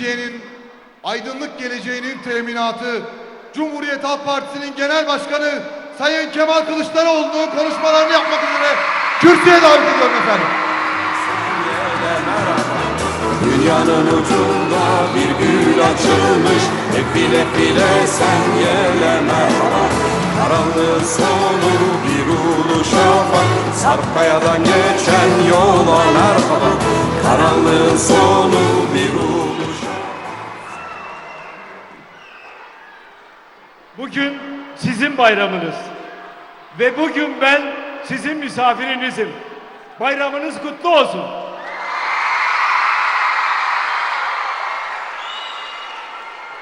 Türkiye'nin aydınlık geleceğinin teminatı Cumhuriyet Halk Partisi'nin Genel Başkanı Sayın Kemal Kılıçdaroğlu'nun konuşmalarını yapmak üzere kürsüye davet ediyorum efendim. Dünyanın ucunda bir gül açılmış Efile file sen yele Karanlığın sonu bir ulu şafak Sarp kayadan geçen yola merhaba Karanlığın sonu Bugün sizin bayramınız. Ve bugün ben sizin misafirinizim. Bayramınız kutlu olsun.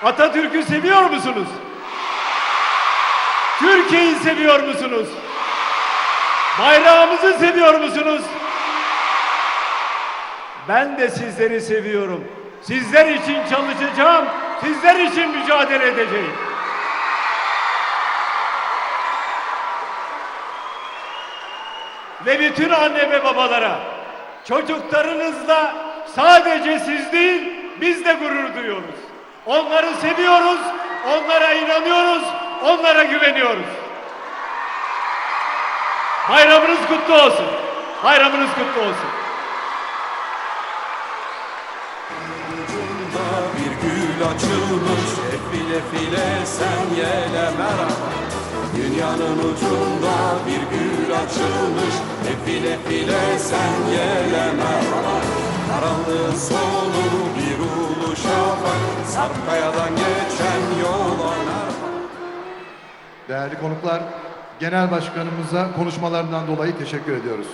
Atatürk'ü seviyor musunuz? Türkiye'yi seviyor musunuz? Bayrağımızı seviyor musunuz? Ben de sizleri seviyorum. Sizler için çalışacağım. Sizler için mücadele edeceğim. Ve bütün anne ve babalara çocuklarınızla sadece siz değil biz de gurur duyuyoruz. Onları seviyoruz, onlara inanıyoruz, onlara güveniyoruz. Bayramınız kutlu olsun. Bayramınız kutlu olsun. bir gül açılmış Efile file sen yele merhaba Dünyanın ucunda bir gül açılmış. Efile file sen yele merhaba Karanlığın sonu bir ulu şafak Sarp kayadan geçen yola Değerli konuklar, Genel Başkanımıza konuşmalarından dolayı teşekkür ediyoruz.